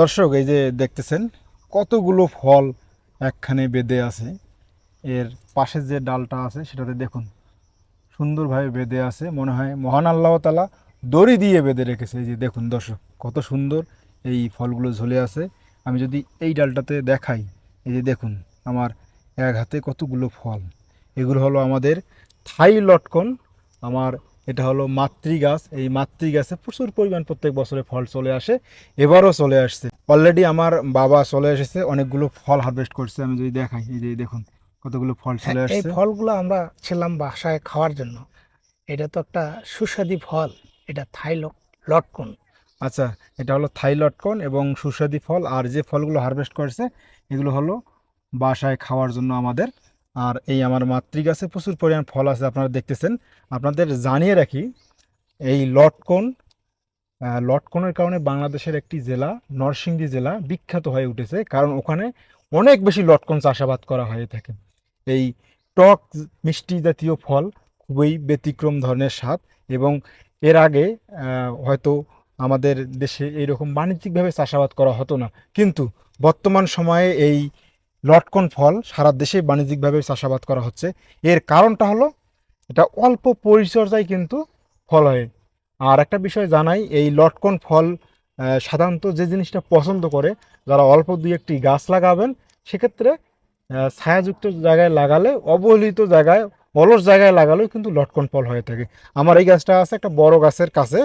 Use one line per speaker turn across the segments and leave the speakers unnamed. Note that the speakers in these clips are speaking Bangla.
দর্শক, এই যে দেখতেছেন, কতগুলো ফল একখানে বেঁধে আছে। এর পাশে যে ডালটা আছে, সেটাতে দেখুন, সুন্দরভাবে বেঁধে আছে। মনে হয় মহান আল্লাহ তালা দড়ি দিয়ে বেঁধে রেখেছে। এই যে দেখুন দর্শক, কত সুন্দর এই ফলগুলো ঝুলে আছে। আমি যদি এই ডালটাতে দেখাই, এই যে দেখুন, আমার এক হাতে কতগুলো ফল। এগুলো হলো আমাদের থাই লটকন, আমার এটা হলো মাতৃ গাছ এই মাতৃ গাছে প্রচুর পরিমাণ প্রত্যেক বছরে ফল চলে আসে এবারও চলে আসছে। অলরেডি আমার বাবা চলে এসেছে অনেকগুলো ফল হারভেস্ট করছে আমি যদি দেখাই এই যে দেখুন কতগুলো ফল চলে
হ্যাঁ, এই
আসছে।
ফলগুলো আমরা ছিলাম বাসায় খাওয়ার জন্য। এটা তো একটা সুস্বাদু ফল এটা থাই লট- লটকন।
আচ্ছা এটা হলো থাই লটকন এবং সুস্বাদু ফল। আর যে ফলগুলো হারভেস্ট করছে এগুলো হলো বাসায় খাওয়ার জন্য আমাদের আর এই আমার মাতৃগাছে প্রচুর পরিমাণ ফল আছে, আপনারা দেখতেছেন। আপনাদের জানিয়ে রাখি, এই লটকন লটকনের কারণে বাংলাদেশের একটি জেলা, নরসিংদী জেলা, বিখ্যাত হয়ে উঠেছে। কারণ ওখানে অনেক বেশি লটকন চাষাবাদ করা হয়ে থাকে। এই টক মিষ্টি জাতীয় ফল খুবই ব্যতিক্রম ধরনের স্বাদ এবং এর আগে হয়তো আমাদের দেশে এইরকম বাণিজ্যিকভাবে চাষাবাদ করা হতো না। কিন্তু বর্তমান সময়ে এই লটকন ফল সারা দেশে বাণিজ্যিকভাবে চাষাবাদ করা হচ্ছে। এর কারণটা হলো, এটা অল্প পরিচর্যায় কিন্তু ফল হয়। আর একটা বিষয় জানাই, এই লটকন ফল সাধারণত যে জিনিসটা পছন্দ করে, যারা অল্প দুই একটি গাছ লাগাবেন, সেক্ষেত্রে ছায়াযুক্ত জায়গায় লাগালে, অবহেলিত জায়গায়, অলস জায়গায় লাগালেও কিন্তু লটকন ফল হয়ে থাকে। আমার এই গাছটা আছে একটা বড় গাছের কাছে,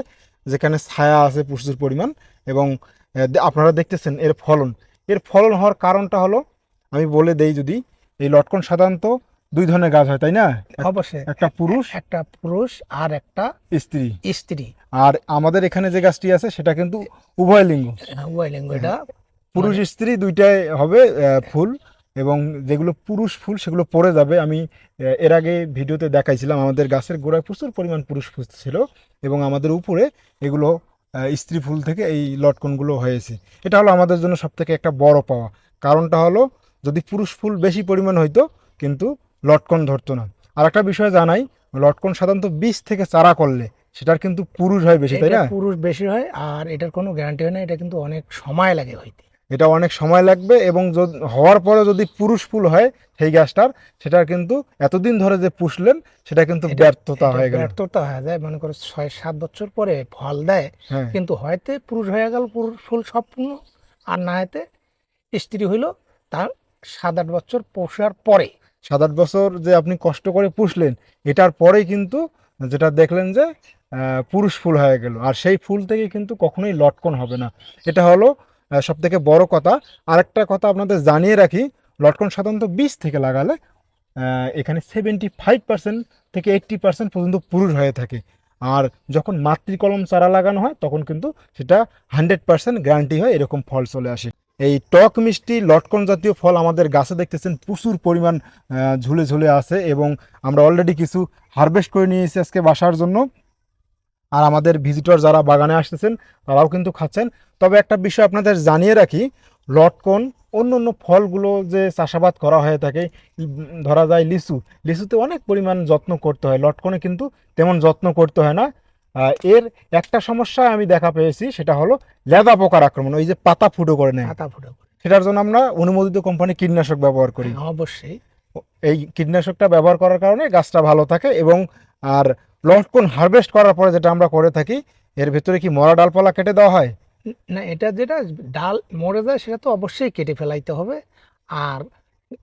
যেখানে ছায়া আছে প্রচুর পরিমাণ এবং আপনারা দেখতেছেন এর ফলন। এর ফলন হওয়ার কারণটা হলো আমি বলে দেই যদি এই লটকন সাধারণত দুই ধরনের গাছ হয় তাই না?
অবশ্যই।
একটা পুরুষ
একটা পুরুষ আর একটা
স্ত্রী।
স্ত্রী।
আর আমাদের এখানে যে গাছটি আছে সেটা কিন্তু উভয় লিঙ্গ।
উভয় লিঙ্গ এটা।
পুরুষ স্ত্রী দুইটাই হবে ফুল এবং যেগুলো পুরুষ ফুল সেগুলো পড়ে যাবে। আমি এর আগে ভিডিওতে দেখাইছিলাম আমাদের গাছের গোড়ায় প্রচুর পরিমাণ পুরুষ ফুল ছিল এবং আমাদের উপরে এগুলো স্ত্রী ফুল থেকে এই লটকনগুলো হয়েছে। এটা হলো আমাদের জন্য সবথেকে একটা বড় পাওয়া। কারণটা হলো যদি পুরুষ ফুল বেশি পরিমাণ হইতো কিন্তু লটকন ধরতো না। আর একটা বিষয় জানাই লটকন সাধারণত বীজ থেকে চারা করলে সেটার কিন্তু পুরুষ হয় বেশি তাই না?
পুরুষ বেশি হয় আর এটার কোনো গ্যারান্টি হয় না এটা কিন্তু অনেক সময় লাগে হইতে।
এটা অনেক সময় লাগবে এবং হওয়ার পরে যদি পুরুষ ফুল হয় সেই গাছটার সেটা কিন্তু এতদিন ধরে যে পুষলেন সেটা কিন্তু ব্যর্থতা হয়ে গেল।
ব্যর্থতা হয়ে যায় মনে করো ছয় সাত বছর পরে ফল দেয়
হ্যাঁ।
কিন্তু হয়তো পুরুষ হয়ে গেল পুরুষ ফুল সম্পূর্ণ আর না হয়তো স্ত্রী হইল তার সাত আট বছর পোষার পরে।
সাত আট বছর যে আপনি কষ্ট করে পুষলেন, এটার পরেই কিন্তু যেটা দেখলেন যে পুরুষ ফুল হয়ে গেল। আর সেই ফুল থেকে কিন্তু কখনোই লটকন হবে না। এটা হলো সব থেকে বড় কথা। আরেকটা কথা আপনাদের জানিয়ে রাখি, লটকন সাধারণত বীজ থেকে লাগালে এখানে সেভেন্টি ফাইভ পার্সেন্ট থেকে এইট্টি পার্সেন্ট পর্যন্ত পুরুষ হয়ে থাকে। আর যখন মাতৃকলম চারা লাগানো হয়, তখন কিন্তু সেটা হান্ড্রেড পার্সেন্ট গ্যারান্টি হয় এরকম ফল চলে আসে। এই টক মিষ্টি লটকন জাতীয় ফল আমাদের গাছে দেখতেছেন, প্রচুর পরিমাণ ঝুলে ঝুলে আছে এবং আমরা অলরেডি কিছু হারভেস্ট করে নিয়েছি আজকে বাসার জন্য। আর আমাদের ভিজিটর যারা বাগানে আসতেছেন, তারাও কিন্তু খাচ্ছেন। তবে একটা বিষয় আপনাদের জানিয়ে রাখি, লটকন অন্য অন্য ফলগুলো যে চাষাবাদ করা হয়ে থাকে ধরা যায় লিচু। লিচুতে অনেক পরিমাণ যত্ন করতে হয়। লটকনে কিন্তু তেমন যত্ন করতে হয় না। এর একটা সমস্যা আমি দেখা পেয়েছি সেটা হলো লেদা পোকার আক্রমণ ওই যে পাতা ফুটো করে নেয়।
পাতা ফুটো করে।
সেটার জন্য আমরা অনুমোদিত কোম্পানি কীটনাশক ব্যবহার করি।
হ্যাঁ, অবশ্যই।
এই কীটনাশকটা ব্যবহার করার কারণে গাছটা ভালো থাকে এবং আর লটকন হারভেস্ট করার পরে যেটা আমরা করে থাকি এর ভেতরে কি মরা ডালপালা কেটে দেওয়া হয়?
না এটা যেটা ডাল মরে যায় সেটা তো অবশ্যই কেটে ফেলাইতে হবে। আর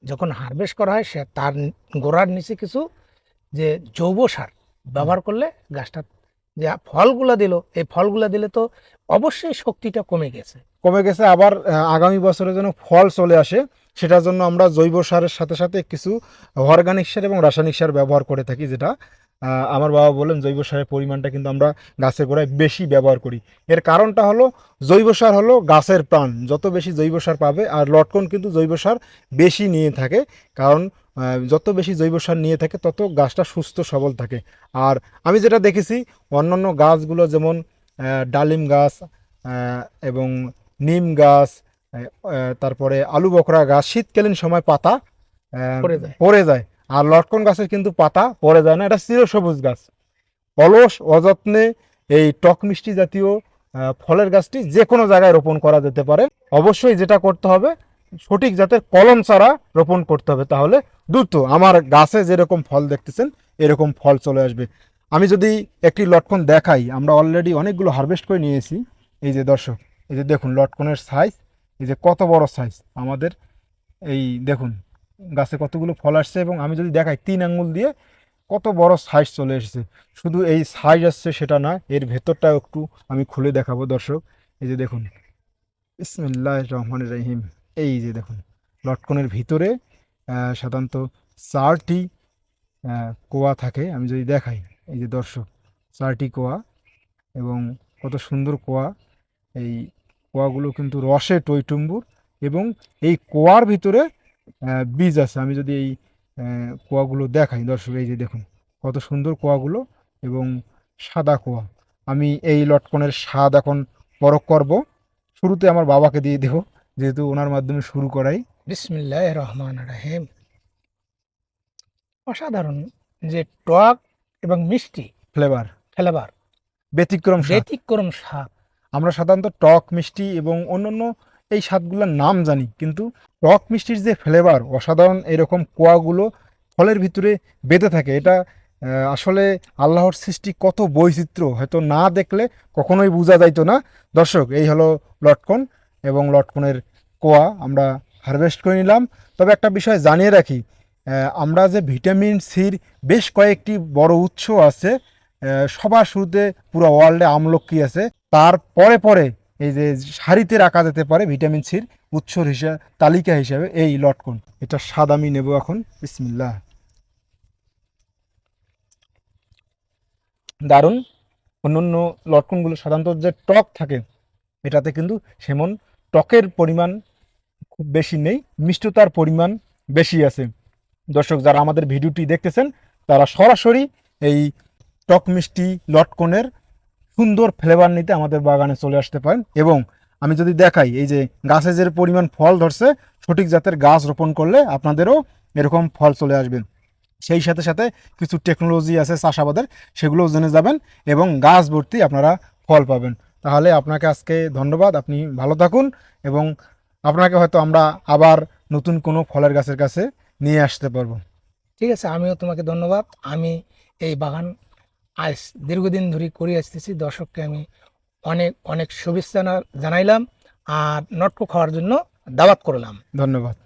যখন হারভেস্ট করা হয় সে তার গোড়ার নিচে কিছু যে জৈব সার ব্যবহার করলে গাছটা যে ফলগুলা দিল, এই ফলগুলা দিলে তো অবশ্যই শক্তিটা কমে গেছে।
কমে গেছে, আবার আগামী বছরে যেন ফল চলে আসে, সেটার জন্য আমরা জৈব সারের সাথে সাথে কিছু অর্গানিক সার এবং রাসায়নিক সার ব্যবহার করে থাকি, যেটা আমার বাবা বলেন জৈব সারের পরিমাণটা কিন্তু আমরা গাছের গোড়ায় বেশি ব্যবহার করি। এর কারণটা হলো, জৈব সার হলো গাছের প্রাণ, যত বেশি জৈব সার পাবে, আর লটকন কিন্তু জৈব সার বেশি নিয়ে থাকে, কারণ যত বেশি জৈব সার নিয়ে থাকে তত গাছটা সুস্থ সবল থাকে। আর আমি যেটা দেখেছি অন্যান্য গাছগুলো যেমন ডালিম গাছ এবং নিম গাছ তারপরে আলু বকরা গাছ শীতকালীন সময় পাতা
পড়ে যায়।
আর লটকন গাছের কিন্তু পাতা পড়ে যায় না এটা চিরসবুজ গাছ। অলস অযত্নে এই টক মিষ্টি জাতীয় ফলের গাছটি যে কোনো জায়গায় রোপণ করা যেতে পারে। অবশ্যই যেটা করতে হবে সঠিক জাতের কলম চারা রোপণ করতে হবে তাহলে দ্রুত আমার গাছে যেরকম ফল দেখতেছেন, এরকম ফল চলে আসবে। আমি যদি একটি লটকন দেখাই, আমরা অলরেডি অনেকগুলো হারভেস্ট করে নিয়েছি। এই যে দর্শক, এই যে দেখুন লটকনের সাইজ এই যে কত বড় সাইজ আমাদের এই দেখুন, গাছে কতগুলো ফল আসছে এবং আমি যদি দেখাই তিন আঙ্গুল দিয়ে কত বড় সাইজ চলে এসেছে। শুধু এই সাইজ আসছে সেটা না, এর ভেতরটা একটু আমি খুলে দেখাবো দর্শক। এই যে দেখুন ইসমিল্লাহ রহমান রহিম। এই যে দেখুন, লটকনের ভিতরে সাধারণত চারটি কোয়া থাকে, আমি যদি দেখাই, এই যে দর্শক, চারটি কোয়া এবং কত সুন্দর কোয়া, এই কোয়াগুলো কিন্তু রসে টইটুম্বুর এবং এই কোয়ার ভিতরে বীজ আছে। আমি যদি এই কোয়াগুলো দেখাই, দর্শক, এই যে দেখুন, কত সুন্দর কোয়াগুলো এবং সাদা কোয়া। আমি এই লটকনের স্বাদ এখন পরখ করব। শুরুতে আমার বাবাকে দিয়ে দেব। যেহেতু ওনার মাধ্যমে শুরু করাই।
বিসমিল্লাহ রহমান রাহিম। অসাধারণ যে টক এবং মিষ্টি
ফ্লেভার।
ফ্লেভার।
ব্যতিক্রম
ব্যতিক্রম স্বাদ।
আমরা সাধারণত টক মিষ্টি এবং অন্যান্য এই স্বাদগুলোর নাম জানি কিন্তু টক মিষ্টির যে ফ্লেভার অসাধারণ এরকম কোয়াগুলো ফলের ভিতরে বেঁধে থাকে এটা আসলে আল্লাহর সৃষ্টি কত বৈচিত্র্য হয়তো না দেখলে কখনোই বোঝা যাইতো না। দর্শক এই হলো লটকন। এবং লটকনের কোয়া আমরা হারভেস্ট করে নিলাম। তবে একটা বিষয় জানিয়ে রাখি আমরা যে ভিটামিন সির বেশ কয়েকটি বড় উৎস আছে সবার শুরুতে পুরো ওয়ার্ল্ডে আমলকি আছে, তার পরে পরে এই যে সারিতে রাখা যেতে পারে ভিটামিন সির উৎসর হিসাবে, তালিকা হিসাবে এই লটকন। এটা স্বাদ আমি নেব এখন। বিসমিল্লাহ। দারুণ। অন্যান্য লটকনগুলো সাধারণত যে টক থাকে, এটাতে কিন্তু সেমন টকের পরিমাণ খুব বেশি নেই, মিষ্টতার পরিমাণ বেশি আছে। দর্শক, যারা আমাদের ভিডিওটি দেখতেছেন, তারা সরাসরি এই টক মিষ্টি লটকনের সুন্দর ফ্লেভার নিতে আমাদের বাগানে চলে আসতে পারেন। এবং আমি যদি দেখাই, এই যে গাছে যে পরিমাণ ফল ধরছে, সঠিক জাতের গাছ রোপণ করলে আপনাদেরও এরকম ফল চলে আসবে। সেই সাথে সাথে কিছু টেকনোলজি আছে চাষাবাদের, সেগুলোও জেনে যাবেন এবং গাছ ভর্তি আপনারা ফল পাবেন। তাহলে আপনাকে আজকে ধন্যবাদ আপনি ভালো থাকুন এবং আপনাকে হয়তো আমরা আবার নতুন কোনো ফলের গাছের কাছে নিয়ে আসতে পারব।
ঠিক আছে আমিও তোমাকে ধন্যবাদ। আমি এই বাগান আজ দীর্ঘদিন ধরে করে আসতেছি। দর্শককে আমি অনেক অনেক শুভেচ্ছা জানাইলাম আর নটকো খাওয়ার জন্য দাওয়াত করলাম।
ধন্যবাদ।